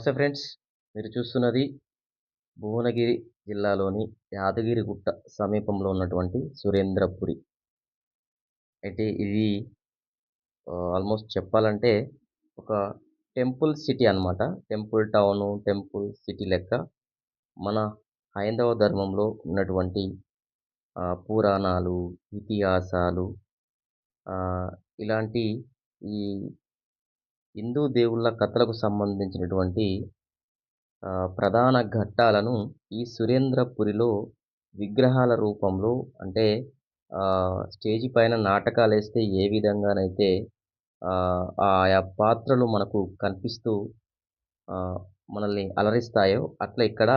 నమస్తే ఫ్రెండ్స్. మీరు చూస్తున్నది భువనగిరి జిల్లాలోని యాదగిరిగుట్ట సమీపంలో ఉన్నటువంటి సురేంద్రపురి. అయితే ఇది ఆల్మోస్ట్ చెప్పాలంటే ఒక టెంపుల్ సిటీ అన్నమాట. టెంపుల్ టౌను టెంపుల్ సిటీ లెక్క. మన హైందవ ధర్మంలో ఉన్నటువంటి పురాణాలు ఇతిహాసాలు ఇలాంటి ఈ హిందూ దేవుళ్ళ కథలకు సంబంధించినటువంటి ప్రధాన ఘట్టాలను ఈ సురేంద్రపురిలో విగ్రహాల రూపంలో అంటే స్టేజ్ స్టేజి పైన నాటకాలు వేస్తే ఏ విధంగానైతే ఆ, ఆయా పాత్రలు మనకు కనిపిస్తూ మనల్ని అలరిస్తాయో అట్లా ఇక్కడ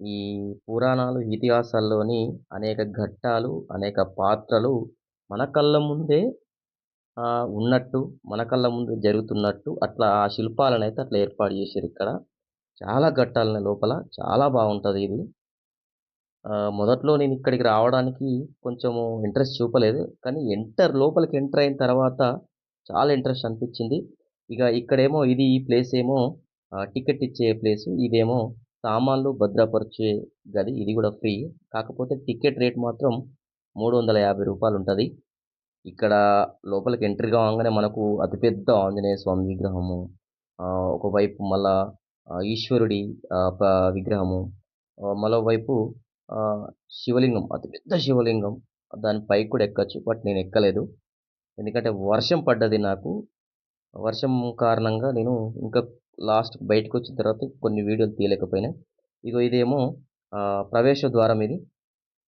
ఈ పురాణాలు ఇతిహాసాల్లోని అనేక ఘట్టాలు అనేక పాత్రలు మన కళ్ళ ముందే ఉన్నట్టు మన కళ్ళ ముందు జరుగుతున్నట్టు అట్లా ఆ శిల్పాలను అయితే అట్లా ఏర్పాటు చేశారు ఇక్కడ. చాలా ఘట్టాలని లోపల. చాలా బాగుంటుంది ఇది. మొదట్లో నేను ఇక్కడికి రావడానికి కొంచెము ఇంట్రెస్ట్ చూపలేదు. కానీ ఎంటర్ లోపలికి ఎంటర్ అయిన తర్వాత చాలా ఇంట్రెస్ట్ అనిపించింది. ఇక ఇక్కడేమో ఇది ఈ ప్లేస్ ఏమో టికెట్ ఇచ్చే ప్లేస్. ఇదేమో సామాన్లు భద్రపరిచే గది. ఇది కూడా ఫ్రీ. కాకపోతే టికెట్ రేట్ మాత్రం మూడు వందల యాభై రూపాయలు ఉంటుంది ఇక్కడ లోపలికి ఎంట్రీ కాగానే మనకు అతిపెద్ద ఆంజనేయ స్వామి విగ్రహము ఒకవైపు మళ్ళా ఈశ్వరుడి విగ్రహము మరోవైపు శివలింగం అతిపెద్ద శివలింగం. దానిపై కూడా ఎక్కచ్చు బట్ నేను ఎక్కలేదు. ఎందుకంటే వర్షం పడ్డది నాకు. వర్షం కారణంగా నేను ఇంకా లాస్ట్ బయటకు వచ్చిన తర్వాత కొన్ని వీడియోలు తీయలేకపోయినా. ఇగో ఇదేమో ప్రవేశ ద్వారం ఇది.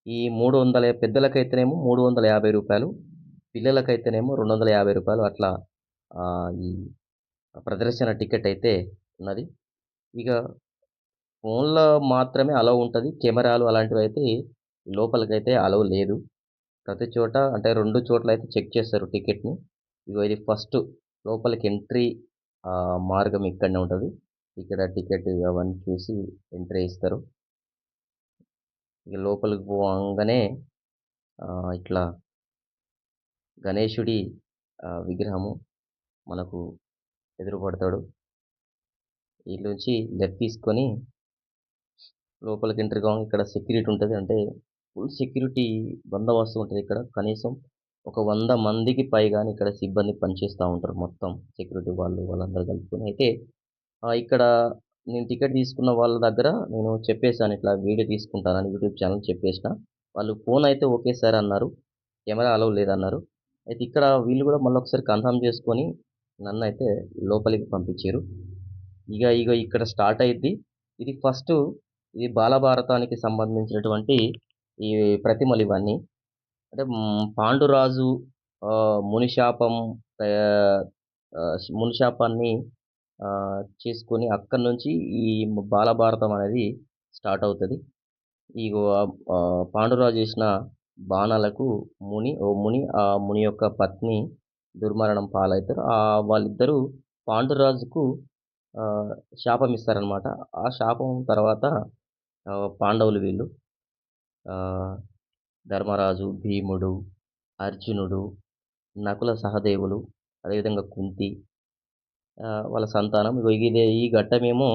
ఈ మూడు వందల పెద్దలకైతేనేమో మూడు వందల యాభై రూపాయలు. పిల్లలకైతేనేమో రెండు వందల యాభై రూపాయలు అట్లా ఈ ప్రదర్శన టికెట్ అయితే ఉన్నది. ఇక ఫోన్లో మాత్రమే అలవ్ ఉంటుంది. కెమెరాలు అలాంటివి అయితే లోపలికైతే అలవ్ లేదు. ప్రతి చోట అంటే రెండు చోట్ల అయితే చెక్ చేస్తారు టికెట్ని. ఇగో ఇది ఫస్ట్ లోపలికి ఎంట్రీ మార్గం ఇక్కడనే ఉంటుంది. ఇక్కడ టికెట్ అవన్నీ చూసి ఎంట్రీ ఇస్తారు. ఇక లోపలికి పోగానే ఇట్లా గణేశుడి విగ్రహము మనకు ఎదురుపడతాడు. ఇట్ల నుంచి లెఫ్ట్ తీసుకొని లోపలికి ఎంటర్ కావాలి ఇక్కడ సెక్యూరిటీ ఉంటుంది. అంటే ఫుల్ సెక్యూరిటీ బందోబస్తు ఉంటుంది ఇక్కడ. కనీసం ఒక వంద మందికి పైగాని ఇక్కడ సిబ్బంది పనిచేస్తూ ఉంటారు మొత్తం సెక్యూరిటీ వాళ్ళు వాళ్ళందరూ కలుపుకొని. అయితే ఇక్కడ నేను టికెట్ తీసుకున్న వాళ్ళ దగ్గర నేను చెప్పేశాను ఇట్లా వీడియో తీసుకుంటానని యూట్యూబ్ ఛానల్ చెప్పేసిన. వాళ్ళు ఫోన్ అయితే ఓకే సార్ అన్నారు. కెమెరా అలవ్ లేదన్నారు. అయితే ఇక్కడ వీళ్ళు కూడా మళ్ళీ ఒకసారి కన్ఫర్మ్ చేసుకొని నన్ను అయితే లోపలికి పంపించారు. ఇక ఇక ఇక్కడ స్టార్ట్ అయింది ఇది ఫస్ట్ ఇది బాలభారతానికి సంబంధించినటువంటి ఈ ప్రతిమలు ఇవన్నీ. అంటే పాండురాజు మునిశాపం మునిశాపాన్ని చేసుకొని అక్కడి నుంచి ఈ బాలభారతం అనేది స్టార్ట్ అవుతుంది. ఈ పాండురాజు చేసిన బాణాలకు ముని ఓ ముని ఆ ముని యొక్క పత్ని దుర్మరణం పాలవుతారు ఆ వాళ్ళిద్దరూ పాండురాజుకు శాపం ఇస్తారనమాట ఆ శాపం తర్వాత పాండవులు వీళ్ళు ధర్మరాజు భీముడు అర్జునుడు నకుల సహదేవులు అదేవిధంగా కుంతి వాళ్ళ సంతానం. ఇగో ఇదే ఈ ఘట్టమేమో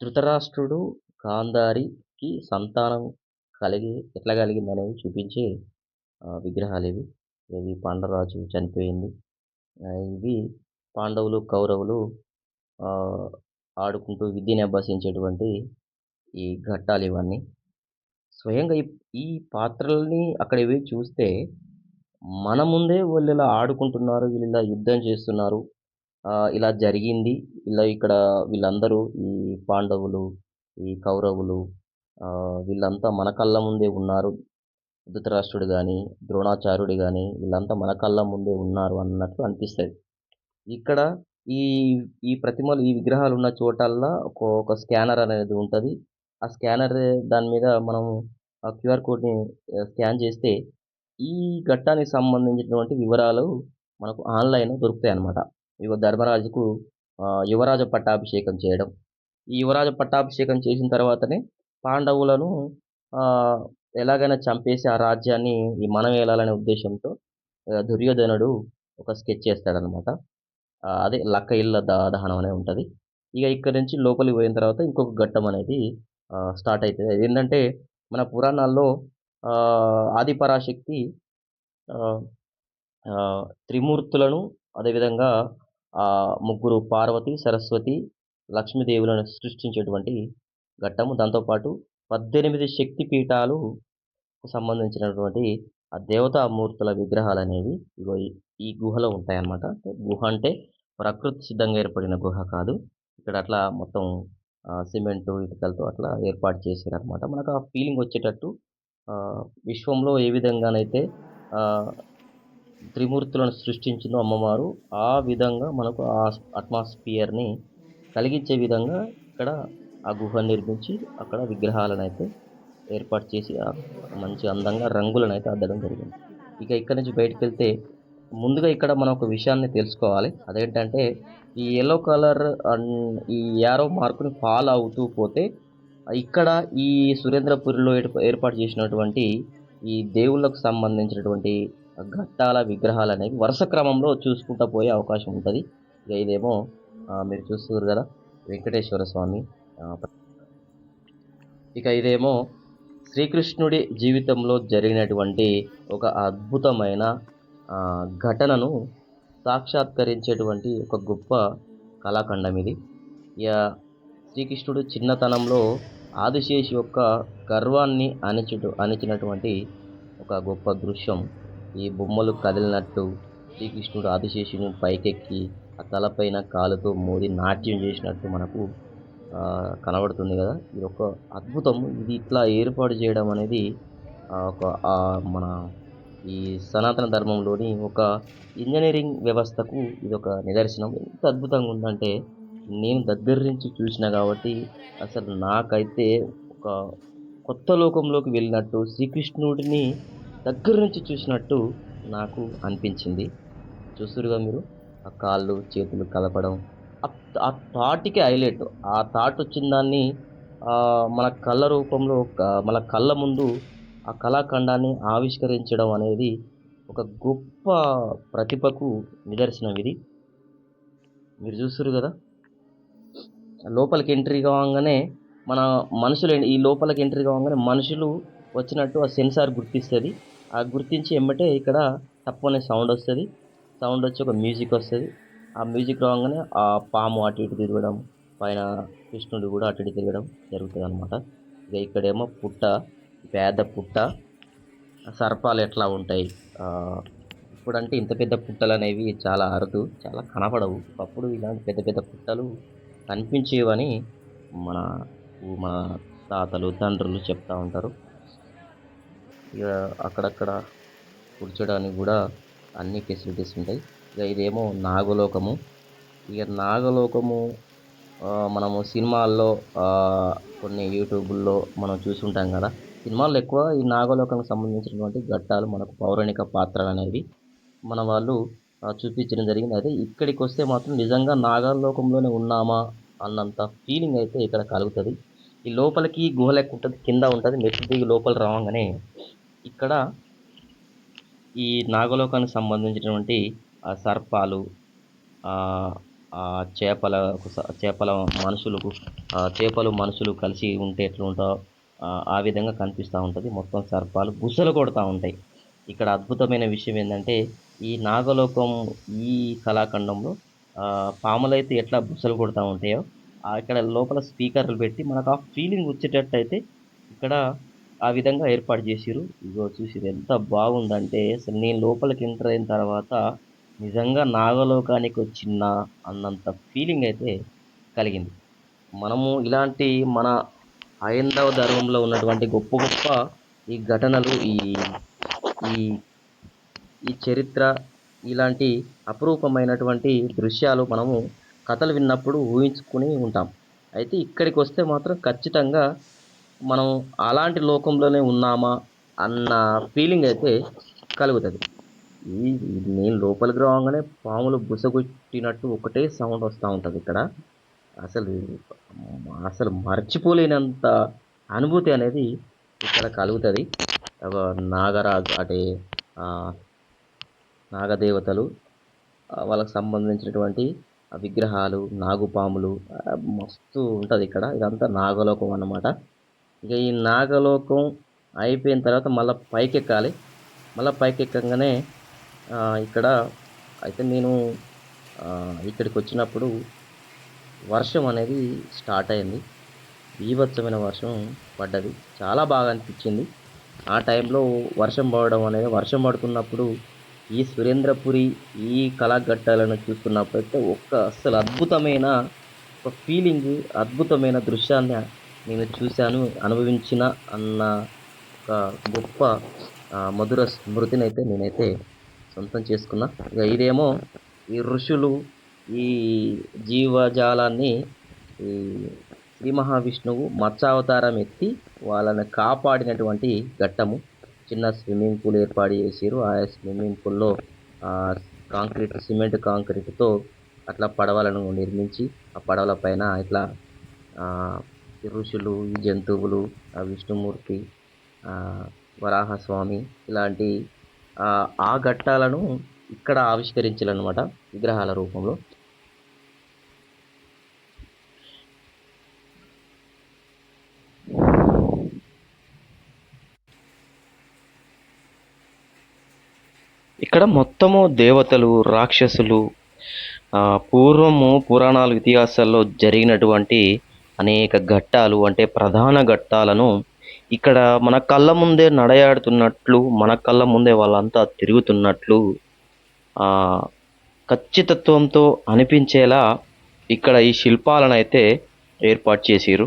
ధృతరాష్ట్రుడు గాంధారికి సంతానం కలిగి ఎట్లా కలిగింది అనేది చూపించే విగ్రహాలు ఇవి ఇవి పాండవరాజు చనిపోయింది. ఇవి పాండవులు కౌరవులు ఆడుకుంటూ విద్యని అభ్యసించేటువంటి ఈ ఘట్టాలు ఇవన్నీ స్వయంగా ఈ పాత్రల్ని అక్కడ ఇవి చూస్తే మన ముందే వాళ్ళు ఇలా ఆడుకుంటున్నారు వీళ్ళు ఇలా యుద్ధం చేస్తున్నారు. ఇలా జరిగింది. ఇలా ఇక్కడ వీళ్ళందరూ ఈ పాండవులు ఈ కౌరవులు వీళ్ళంతా మన కళ్ళ ముందే ఉన్నారు. ధృతరాష్ట్రుడు కానీ ద్రోణాచార్యుడు కానీ వీళ్ళంతా మన కళ్ళ ముందే ఉన్నారు అన్నట్లు అనిపిస్తుంది. ఇక్కడ ఈ ఈ ప్రతిమలు ఈ విగ్రహాలు ఉన్న చోటల్లా ఒక ఒక స్కానర్ అనేది ఉంటుంది. ఆ స్కానర్ దాని మీద మనం ఆ క్యూఆర్ కోడ్ని స్కాన్ చేస్తే ఈ ఘట్టానికి సంబంధించినటువంటి వివరాలు మనకు ఆన్లైన్ దొరుకుతాయి అన్నమాట. ఇక ధర్మరాజుకు యువరాజ పట్టాభిషేకం చేయడం. ఈ యువరాజ పట్టాభిషేకం చేసిన తర్వాతనే పాండవులను ఎలాగైనా చంపేసి ఆ రాజ్యాన్ని ఈ మనం ఏలాలనే ఉద్దేశంతో దుర్యోధనుడు ఒక స్కెచ్ చేస్తాడనమాట. అదే లక్క ఇళ్ళ దహనం అనేది ఉంటుంది. ఇక ఇక్కడి నుంచి లోపలికి పోయిన తర్వాత ఇంకొక ఘట్టం అనేది స్టార్ట్ స్టార్ట్ అది ఏంటంటే మన పురాణాల్లో ఆది పరాశక్తి త్రిమూర్తులను అదేవిధంగా ముగ్గురు పార్వతి, సరస్వతి, లక్ష్మీదేవులను సృష్టించేటువంటి ఘట్టము. దాంతోపాటు పద్దెనిమిది శక్తి పీఠాలు సంబంధించినటువంటి ఆ దేవతా మూర్తుల విగ్రహాలనేవి ఇగో ఈ ఈ గుహలో ఉంటాయన్నమాట. గుహ అంటే ప్రకృతి సిద్ధంగా ఏర్పడిన గుహ కాదు. ఇక్కడ అట్లా మొత్తం సిమెంటు, ఇటుకలతో అట్లా ఏర్పాటు చేశారనమాట మనకు ఆ ఫీలింగ్ వచ్చేటట్టు విశ్వంలో ఏ విధంగానైతే త్రిమూర్తులను సృష్టించిందో అమ్మవారు, ఆ విధంగా మనకు ఆ అట్మాస్ఫియర్‌ని కలిగించే విధంగా ఇక్కడ ఆ గుహ నిర్మించి అక్కడ విగ్రహాలను అయితే ఏర్పాటు చేసి మంచి అందంగా రంగులనైతే అద్దడం జరిగింది. ఇక ఇక్కడి నుంచి బయటికెళ్తే ముందుగా ఇక్కడ మనం ఒక విషయాన్ని తెలుసుకోవాలి. అదేంటంటే ఈ ఎల్లో కలర్ అండ్ ఈ యారో మార్క్‌ని ఫాలో అవుతూ పోతే ఇక్కడ ఈ సురేంద్రపురిలో ఏర్పాటు చేసినటువంటి ఈ దేవుళ్ళకు సంబంధించినటువంటి ఘట్టాల విగ్రహాలు అనేవి వరుస క్రమంలో చూసుకుంటా పోయే అవకాశం ఉంటుంది ఇదేమో మీరు చూస్తున్నారు కదా వెంకటేశ్వర స్వామి ఇక ఇదేమో శ్రీకృష్ణుడి జీవితంలో జరిగినటువంటి ఒక అద్భుతమైన ఘటనను సాక్షాత్కరించేటువంటి ఒక గొప్ప కళాఖండం ఇది. ఇక శ్రీకృష్ణుడు చిన్నతనంలో ఆదిశేషి యొక్క గర్వాన్ని అణచుట అణచినటువంటి ఒక గొప్ప దృశ్యం. ఈ బొమ్మలు కదిలినట్టు శ్రీకృష్ణుడు ఆదిశేషుని పైకెక్కి ఆ తలపైన కాలుతో మోది నాట్యం చేసినట్టు మనకు కనబడుతుంది కదా ఇది ఒక అద్భుతం. ఇది ఇట్లా ఏర్పాటు చేయడం అనేది ఒక మన ఈ సనాతన ధర్మంలోని ఒక ఇంజనీరింగ్ వ్యవస్థకు ఇది ఒక నిదర్శనం. ఎంత అద్భుతంగా ఉందంటే నేను దగ్గర నుంచి చూసినా కాబట్టి అసలు నాకైతే ఒక కొత్త లోకంలోకి వెళ్ళినట్టు, శ్రీకృష్ణుడిని దగ్గర నుంచి చూసినట్టు నాకు అనిపించింది. చూస్తురుగా మీరు ఆ కాళ్ళు, చేతులు కలపడం ఆ థాట్‌కి హైలైట్. ఆ థాట్ వచ్చిన దాన్ని మన కళ్ళ రూపంలో మన కళ్ళ ముందు ఆ కళాఖండాన్ని ఆవిష్కరించడం అనేది ఒక గొప్ప ప్రతిభకు నిదర్శనం ఇది. మీరు చూస్తారు కదా లోపలికి ఎంట్రీ కావంగానే మన మనుషులు ఈ లోపలికి ఎంట్రీ కావంగానే మనుషులు వచ్చినట్టు ఆ సెన్సార్ గుర్తిస్తుంది ఆ గుర్తించి ఎమ్మటే ఇక్కడ తప్పనే సౌండ్ వస్తుంది సౌండ్ వచ్చి ఒక మ్యూజిక్ వస్తుంది ఆ మ్యూజిక్ రావంగానే ఆ పాము అటు ఇటు తిరగడం, పైన కృష్ణుడు కూడా అటు ఇటు తిరగడం జరుగుతుంది అనమాట ఇక ఇక్కడేమో పుట్ట, పేద పుట్ట. సర్పాలు ఎట్లా ఉంటాయి. ఇప్పుడంటే ఇంత పెద్ద పుట్టలు అనేవి చాలా అరుదు. చాలా కనపడవు. అప్పుడు ఇలాంటి పెద్ద పెద్ద పుట్టలు కనిపించేవని మన మన తాతలు, తండ్రులు చెప్తూ ఉంటారు. ఇక అక్కడక్కడ కూర్చోడానికి కూడా అన్ని ఫెసిలిటీస్ ఉంటాయి. ఇక ఇదేమో నాగలోకము. ఇక నాగలోకము మనము సినిమాల్లో కొన్ని యూట్యూబుల్లో మనం చూసుంటాం కదా సినిమాల్లో ఎక్కువ ఈ నాగలోకానికి సంబంధించినటువంటి ఘట్టాలు మనకు పౌరాణిక పాత్రలు అనేవి మన వాళ్ళు చూపించడం జరిగింది. అయితే ఇక్కడికొస్తే మాత్రం నిజంగా నాగలోకంలోనే ఉన్నామా అన్నంత ఫీలింగ్ అయితే ఇక్కడ కలుగుతుంది ఈ లోపలికి గుహ లెక్క ఉంటుంది కింద ఉంటుంది మెట్లు దిగి లోపల రావంగానే ఇక్కడ ఈ నాగలోకానికి సంబంధించినటువంటి సర్పాలు ఆ చేపల చేపల మనుషులకు చేపలు, మనుషులు కలిసి ఉంటే ఎట్లుంటాదో ఆ విధంగా కనిపిస్తూ ఉంటుంది మొత్తం సర్పాలు బుసలు కొడతా ఉంటాయి. ఇక్కడ అద్భుతమైన విషయం ఏంటంటే ఈ నాగలోకం ఈ కళాఖండంలో పాములైతే ఎట్లా బుసలు కొడతా ఉంటాయో ఇక్కడ లోపల స్పీకర్లు పెట్టి మనకు ఆ ఫీలింగ్ వచ్చేటట్టయితే ఇక్కడ ఆ విధంగా ఏర్పాటు చేసిరు ఇగో చూసిరు ఎంత బాగుందంటే అసలు నేను లోపలికి ఎంటర్ అయిన తర్వాత నిజంగా నాగలోకానికి వచ్చిన అన్నంత ఫీలింగ్ అయితే కలిగింది. మనము ఇలాంటి మన హైందవ ధర్మంలో ఉన్నటువంటి గొప్ప గొప్ప ఈ ఘటనలు ఈ ఈ ఈ చరిత్ర ఇలాంటి అపురూపమైనటువంటి దృశ్యాలు మనము కథలు విన్నప్పుడు ఊహించుకొని ఉంటాం. అయితే ఇక్కడికి వస్తే మాత్రం ఖచ్చితంగా మనం అలాంటి లోకంలోనే ఉన్నామా అన్న ఫీలింగ్ అయితే కలుగుతుంది ఈ నేను లోపలికి రావంగానే పాములు బుసగొట్టినట్టు ఒకటే సౌండ్ వస్తూ ఉంటుంది ఇక్కడ. అసలు అసలు మర్చిపోలేనంత అనుభూతి అనేది ఇక్కడ కలుగుతుంది. నాగరాజు అంటే నాగదేవతలు వాళ్ళకి సంబంధించినటువంటి విగ్రహాలు నాగుపాములు మస్తు ఉంటుంది ఇక్కడ. ఇదంతా నాగలోకం అన్నమాట. ఇక ఈ నాగలోకం అయిపోయిన తర్వాత మళ్ళీ పైకెక్కాలి. మళ్ళీ పైకి ఎక్కగానే ఇక్కడ అయితే నేను ఇక్కడికి వచ్చినప్పుడు వర్షం అనేది స్టార్ట్ అయింది. బీభత్సమైన వర్షం పడ్డది. చాలా బాగా అనిపించింది. ఆ టైంలో వర్షం పడడం అనేది వర్షం పడుతున్నప్పుడు ఈ సురేంద్రపురి ఈ కళాఘట్టాలను చూస్తున్నప్పుడు అయితే ఒక్క అస్సలు అద్భుతమైన ఒక ఫీలింగ్ అద్భుతమైన దృశ్యాన్ని నేను చూశాను అనుభవించిన అన్న ఒక గొప్ప మధుర స్మృతిని అయితే నేనైతే సొంతం చేసుకున్నా. ఇక ఇదేమో ఈ ఋషులు ఈ జీవజాలాన్ని ఈ శ్రీ మహావిష్ణువు మత్స్యావతారం ఎత్తి వాళ్ళని కాపాడినటువంటి ఘట్టము. చిన్న స్విమ్మింగ్ పూల్ ఏర్పాటు చేసారు ఆ స్విమ్మింగ్ పూల్లో కాంక్రీట్ సిమెంట్ కాంక్రీట్తో అట్లా పడవలను నిర్మించి ఆ పడవల పైన ఇట్లా ఋషులు ఈ జంతువులు ఆ విష్ణుమూర్తి వరాహస్వామి ఇలాంటి ఆ, ఘట్టాలను ఇక్కడ ఆవిష్కరించాలన్నమాట విగ్రహాల రూపంలో. ఇక్కడ మొత్తము దేవతలు రాక్షసులు పూర్వము పురాణాలు ఇతిహాసాల్లో జరిగినటువంటి అనేక ఘట్టాలు అంటే ప్రధాన ఘట్టాలను ఇక్కడ మన కళ్ళ ముందే నడయాడుతున్నట్లు మన కళ్ళ ముందే వాళ్ళంతా తిరుగుతున్నట్లు ఖచ్చితత్వంతో అనిపించేలా ఇక్కడ ఈ శిల్పాలను అయితే ఏర్పాటు చేసిరు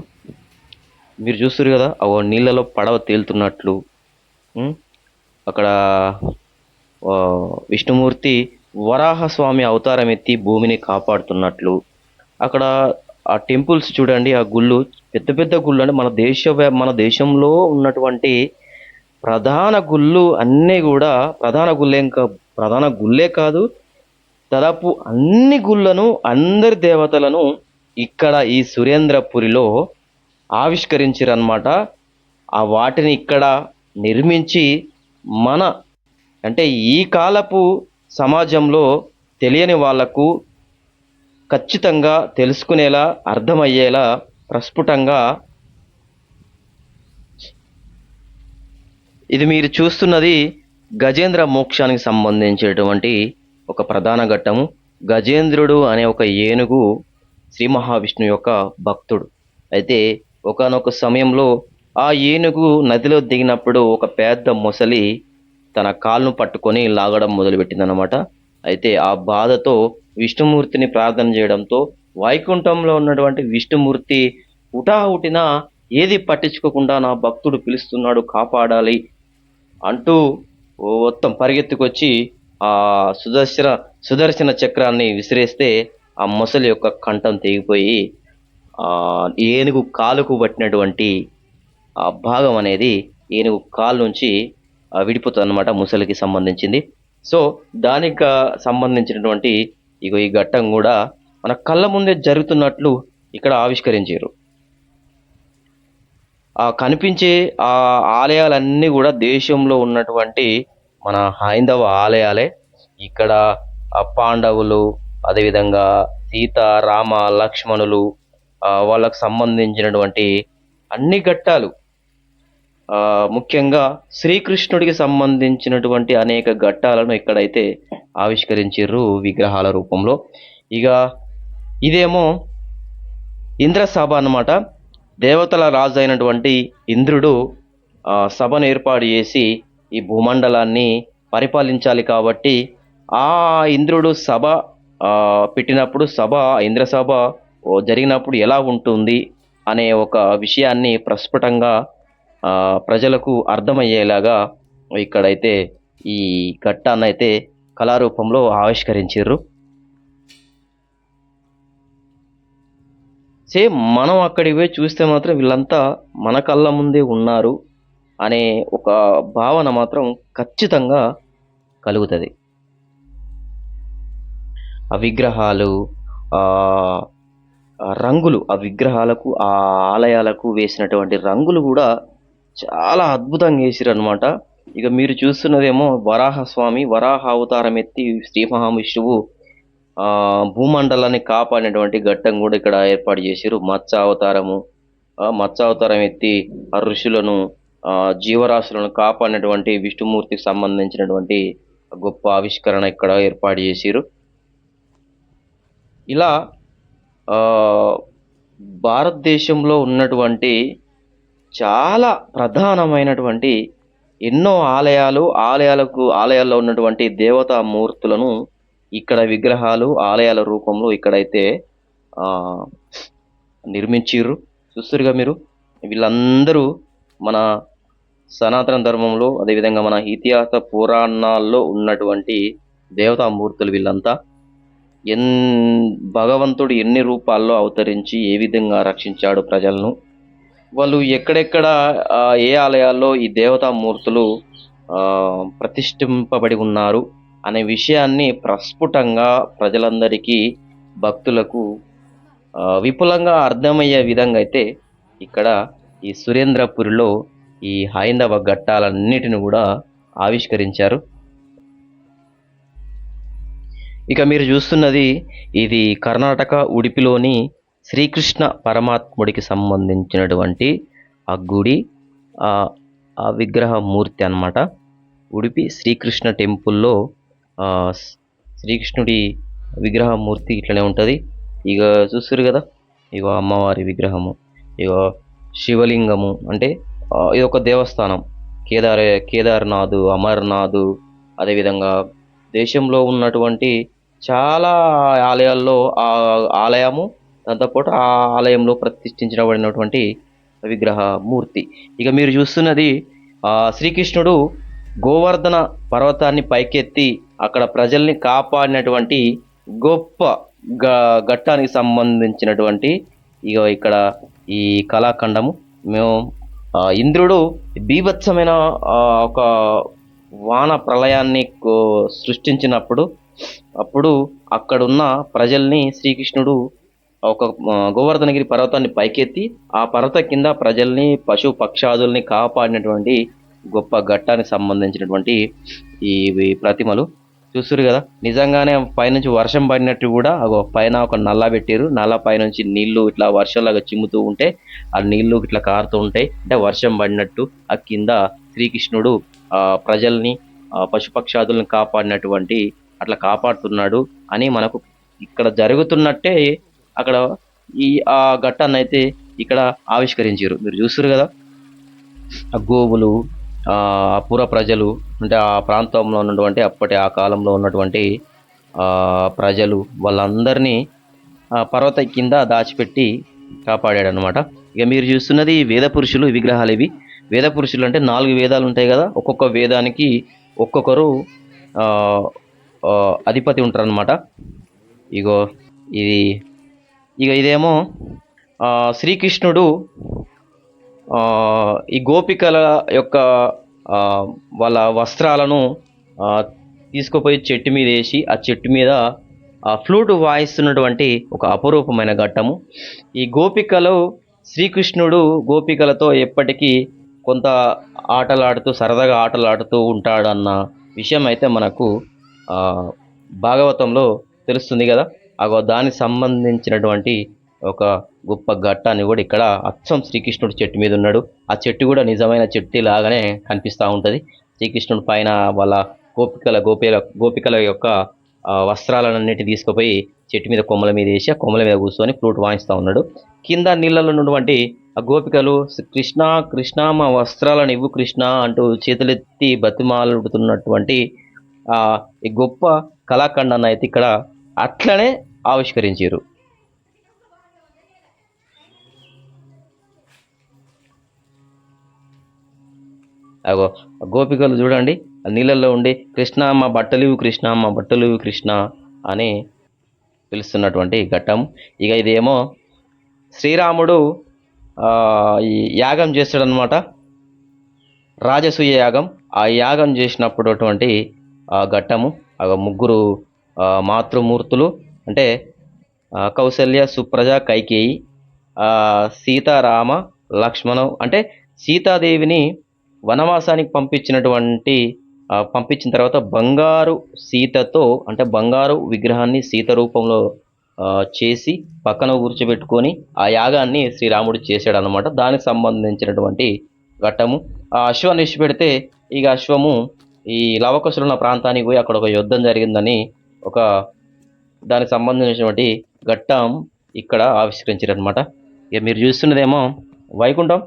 మీరు చూస్తారు కదా అవో నీళ్ళలో పడవ తేలుతున్నట్లు. అక్కడ విష్ణుమూర్తి వరాహస్వామి అవతారం ఎత్తి భూమిని కాపాడుతున్నట్లు. అక్కడ ఆ టెంపుల్స్ చూడండి ఆ గుళ్ళు. పెద్ద పెద్ద గుళ్ళు అంటే మన దేశ మన దేశంలో ఉన్నటువంటి ప్రధాన గుళ్ళు అన్నీ కూడా ప్రధాన గుళ్ళేం ఇంకా ప్రధాన గుళ్ళే కాదు. దాదాపు అన్ని గుళ్ళను అందరి దేవతలను ఇక్కడ ఈ సురేంద్రపురిలో ఆవిష్కరించారనమాట ఆ వాటిని ఇక్కడ నిర్మించి మన అంటే ఈ కాలపు సమాజంలో తెలియని వాళ్ళకు ఖచ్చితంగా తెలుసుకునేలా అర్థమయ్యేలా ప్రస్ఫుటంగా ఇది మీరు చూస్తున్నది గజేంద్ర మోక్షానికి సంబంధించినటువంటి ఒక ప్రధాన ఘట్టము. గజేంద్రుడు అనే ఒక ఏనుగు శ్రీ మహావిష్ణువు యొక్క భక్తుడు. అయితే ఒకానొక సమయంలో ఆ ఏనుగు నదిలో దిగినప్పుడు ఒక పెద్ద మొసలి తన కాలును పట్టుకొని లాగడం మొదలుపెట్టిందనమాట అయితే ఆ బాధతో విష్ణుమూర్తిని ప్రార్థన చేయడంతో వైకుంఠంలో ఉన్నటువంటి విష్ణుమూర్తి హుటాహుటిన ఏది పట్టించుకోకుండా నా భక్తుడు పిలుస్తున్నాడు కాపాడాలి అంటూ మొత్తం పరిగెత్తుకొచ్చి ఆ సుదర్శన సుదర్శన చక్రాన్ని విసిరేస్తే ఆ మొసలి యొక్క కంఠం తెగిపోయి ఏనుగు కాలుకు పట్టినటువంటి ఆ భాగం అనేది ఏనుగు కాలు నుంచి విడిపోతుంది అనమాట ముసలికి సంబంధించింది. సో దానికి సంబంధించినటువంటి ఇగో ఈ ఘట్టం కూడా మన కళ్ళ ముందే జరుగుతున్నట్లు ఇక్కడ ఆవిష్కరించారు. ఆ కనిపించే ఆ ఆలయాలన్నీ కూడా దేశంలో ఉన్నటువంటి మన హైందవ ఆలయాలే. ఇక్కడ పాండవులు అదేవిధంగా సీత రామ లక్ష్మణులు వాళ్ళకు సంబంధించినటువంటి అన్ని ఘట్టాలు ముఖ్యంగా శ్రీకృష్ణుడికి సంబంధించినటువంటి అనేక ఘట్టాలను ఇక్కడైతే ఆవిష్కరించారు విగ్రహాల రూపంలో. ఇక ఇదేమో ఇంద్రసభ అన్నమాట. దేవతల రాజు అయినటువంటి ఇంద్రుడు సభను ఏర్పాటు చేసి ఈ భూమండలాన్ని పరిపాలించాలి కాబట్టి ఆ ఇంద్రుడు సభ పెట్టినప్పుడు సభ ఇంద్రసభ జరిగినప్పుడు ఎలా ఉంటుంది అనే ఒక విషయాన్ని ప్రస్ఫుటంగా ప్రజలకు అర్థమయ్యేలాగా ఇక్కడైతే ఈ ఘట్టాన్ని అయితే కళారూపంలో ఆవిష్కరించారు సేమ్ మనం అక్కడికి పోయి చూస్తే మాత్రం వీళ్ళంతా మన కళ్ళ ముందే ఉన్నారు అనే ఒక భావన మాత్రం ఖచ్చితంగా కలుగుతుంది. ఆ విగ్రహాలు రంగులు ఆ విగ్రహాలకు ఆ ఆలయాలకు వేసినటువంటి రంగులు కూడా చాలా అద్భుతంగా వేసిరు అనమాట ఇక మీరు చూస్తున్నదేమో వరాహ స్వామి వరాహ అవతారం ఎత్తి శ్రీ మహావిష్ణువు భూమండలాన్ని కాపాడినటువంటి ఘట్టం కూడా ఇక్కడ ఏర్పాటు చేశారు మత్స్య అవతారము మత్స్య అవతారం ఎత్తి ఆ ఋషులను జీవరాశులను కాపాడినటువంటి విష్ణుమూర్తికి సంబంధించినటువంటి గొప్ప ఆవిష్కరణ ఇక్కడ ఏర్పాటు చేశారు ఇలా భారతదేశంలో ఉన్నటువంటి చాలా ప్రధానమైనటువంటి ఎన్నో ఆలయాలు ఆలయాలకు ఆలయాల్లో ఉన్నటువంటి దేవతా మూర్తులను ఇక్కడ విగ్రహాలు ఆలయాల రూపంలో ఇక్కడైతే నిర్మించిర్రు. చూస్తురుగా మీరు? వీళ్ళందరూ మన సనాతన ధర్మంలో అదేవిధంగా మన ఇతిహాస పురాణాల్లో ఉన్నటువంటి దేవతామూర్తులు వీళ్ళంతా. ఎన్ భగవంతుడు ఎన్ని రూపాల్లో అవతరించి ఏ విధంగా రక్షించాడు ప్రజలను? వాళ్ళు ఎక్కడెక్కడ ఏ ఆలయాల్లో ఈ దేవతామూర్తులు ప్రతిష్ఠింపబడి ఉన్నారు అనే విషయాన్ని ప్రస్ఫుటంగా ప్రజలందరికీ భక్తులకు విపులంగా అర్థమయ్యే విధంగా అయితే ఇక్కడ ఈ సురేంద్రపురిలో ఈ హైందవ ఘట్టాలన్నిటిని కూడా ఆవిష్కరించారు. ఇక మీరు చూస్తున్నది ఇది కర్ణాటక ఉడిపిలోని శ్రీకృష్ణ పరమాత్ముడికి సంబంధించినటువంటి ఆ గుడి ఆ విగ్రహ మూర్తి అన్నమాట. ఉడిపి శ్రీకృష్ణ టెంపుల్లో శ్రీకృష్ణుడి విగ్రహ మూర్తి ఇట్లనే ఉంటుంది. ఇక చూస్తారు కదా? ఇక అమ్మవారి విగ్రహము ఇక శివలింగము అంటే ఇది ఒక దేవస్థానం. కేదార కేదార్నాథ్ అమర్నాథ్ అదేవిధంగా దేశంలో ఉన్నటువంటి చాలా ఆలయాల్లో ఆ ఆలయము దాంతోపాటు ఆ ఆలయంలో ప్రతిష్ఠించబడినటువంటి విగ్రహ మూర్తి. ఇక మీరు చూస్తున్నది శ్రీకృష్ణుడు గోవర్ధన పర్వతాన్ని పైకెత్తి అక్కడ ప్రజల్ని కాపాడినటువంటి గొప్ప గ ఘట్టానికి సంబంధించినటువంటి ఇక ఇక్కడ ఈ కళాఖండము. మేము ఇంద్రుడు బీభత్సమైన ఒక వాన ప్రళయాన్ని కో- సృష్టించినప్పుడు అప్పుడు అక్కడున్న ప్రజల్ని శ్రీకృష్ణుడు ఒక గోవర్ధనగిరి పర్వతాన్ని పైకెత్తి ఆ పర్వత కింద ప్రజల్ని పశు పక్షాదుల్ని కాపాడినటువంటి గొప్ప ఘట్టానికి సంబంధించినటువంటి ఈ ఇవి ప్రతిమలు. చూస్తురు కదా? నిజంగానే పైనుంచి వర్షం పడినట్టు కూడా పైన ఒక నల్ల పెట్టారు నల్ల పైనుంచి నీళ్ళు ఇట్లా వర్షంలాగా చిమ్ముతూ ఉంటే ఆ నీళ్ళు ఇట్లా కారుతూ ఉంటాయి. అంటే వర్షం పడినట్టు ఆ కింద శ్రీకృష్ణుడు ఆ ప్రజల్ని పశుపక్షాదులను పశుపక్షాదుల్ని కాపాడినటువంటి అట్లా కాపాడుతున్నాడు అని మనకు ఇక్కడ జరుగుతున్నట్టే అక్కడ ఈ ఆ ఘట్టాన్ని అయితే ఇక్కడ ఆవిష్కరించారు. మీరు చూస్తారు కదా? ఆ గోవులు ఆ పుర ప్రజలు అంటే ఆ ప్రాంతంలో ఉన్నటువంటి అప్పటి ఆ కాలంలో ఉన్నటువంటి ప్రజలు వాళ్ళందరినీ పర్వత కింద దాచిపెట్టి కాపాడాడు అనమాట ఇక మీరు చూస్తున్నది వేద పురుషులు విగ్రహాలు ఇవి. వేద పురుషులు అంటే నాలుగు వేదాలు ఉంటాయి కదా? ఒక్కొక్క వేదానికి ఒక్కొక్కరు అధిపతి ఉంటారు అనమాట ఇగో ఇది ఇక ఇదేమో శ్రీకృష్ణుడు ఈ గోపికల యొక్క వాళ్ళ వస్త్రాలను తీసుకుపోయి చెట్టు మీద వేసి ఆ చెట్టు మీద ఆ ఫ్లూట్ వాయిస్తున్నటువంటి ఒక అపరూపమైన ఘట్టము. ఈ గోపికలు శ్రీకృష్ణుడు గోపికలతో ఎప్పటికీ కొంత ఆటలాడుతూ సరదాగా ఆటలాడుతూ ఉంటాడన్న విషయం అయితే మనకు భాగవతంలో తెలుస్తుంది కదా. అగో దానికి సంబంధించినటువంటి ఒక గొప్ప ఘట్టాన్ని కూడా ఇక్కడ అచ్చం శ్రీకృష్ణుడు చెట్టు మీద ఉన్నాడు. ఆ చెట్టు కూడా నిజమైన చెట్టు లాగానే కనిపిస్తూ ఉంటుంది. శ్రీకృష్ణుడు పైన వాళ్ళ గోపికల గోపికల గోపికల యొక్క ఆ, వస్త్రాలన్నిటి తీసుకుపోయి చెట్టు మీద కొమ్మల మీద వేసి ఆ కొమ్మల మీద కూర్చొని ఫ్లూట్ వాయిస్తూ ఉన్నాడు. కింద నీళ్ళలో ఉన్నటువంటి ఆ గోపికలు కృష్ణ కృష్ణ మా వస్త్రాలను ఇవ్వు కృష్ణ అంటూ చేతులెత్తి బతిమాలుడుతున్నటువంటి ఈ గొప్ప కళాఖండాన్ని అయితే ఇక్కడ అట్లనే ఆవిష్కరించారు అగో గోపికలు చూడండి నీళ్ళల్లో ఉండి కృష్ణ మా బట్టలు కృష్ణ మా బట్టలు కృష్ణ అని పిలుస్తున్నటువంటి ఘట్టం. ఇక ఇదేమో శ్రీరాముడు ఈ యాగం చేస్తాడనమాట రాజసూయ యాగం. ఆ యాగం చేసినప్పుడు అటువంటి ఆ ఘట్టము. ఆ ముగ్గురు మాతృమూర్తులు అంటే కౌశల్య సుప్రజ కైకేయి సీతారామ లక్ష్మణం అంటే సీతాదేవిని వనవాసానికి పంపించినటువంటి పంపించిన తర్వాత బంగారు సీతతో అంటే బంగారు విగ్రహాన్ని సీత రూపంలో చేసి పక్కన కూర్చోబెట్టుకొని ఆ యాగాన్ని శ్రీరాముడు చేశాడు అనమాట దానికి సంబంధించినటువంటి ఘట్టము. ఆ అశ్వాన్ని పెడితే ఇక అశ్వము ఈ లవకుశులున్న ప్రాంతానికి పోయి అక్కడ ఒక యుద్ధం జరిగిందని ఒక దానికి సంబంధించినటువంటి ఘట్టం ఇక్కడ ఆవిష్కరించారు అనమాట ఇక మీరు చూస్తున్నదేమో వైకుంఠం.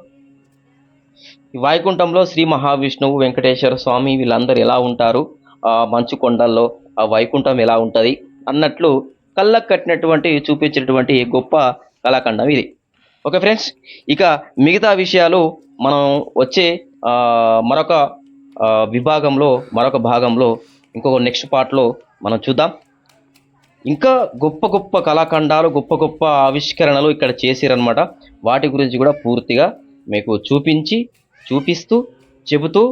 ఈ వైకుంఠంలో శ్రీ మహావిష్ణువు వెంకటేశ్వర స్వామి వీళ్ళందరూ ఎలా ఉంటారు? ఆ మంచు కొండల్లో ఆ వైకుంఠం ఎలా ఉంటుంది? అన్నట్లు కళ్ళకు కట్టినటువంటి చూపించినటువంటి గొప్ప కళాఖండం ఇది. ఓకే ఫ్రెండ్స్ ఇక మిగతా విషయాలు మనం వచ్చే మరొక విభాగంలో మరొక భాగంలో ఇంకొక నెక్స్ట్ పార్ట్లో మనం చూద్దాం. ఇంకా గొప్ప గొప్ప కళాఖండాలు గొప్ప గొప్ప ఆవిష్కరణలు ఇక్కడ చేసిరనమాట వాటి గురించి కూడా పూర్తిగా మీకు చూపించి చూపిస్తూ చెబుతూ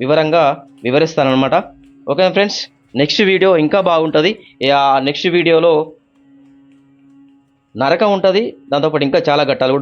వివరంగా వివరిస్తానమాట ఓకే ఫ్రెండ్స్ నెక్స్ట్ వీడియో ఇంకా బాగుంటుంది. ఆ నెక్స్ట్ వీడియోలో నరకం ఉంటుంది. దాంతోపాటు ఇంకా చాలా ఘట్టాలు కూడా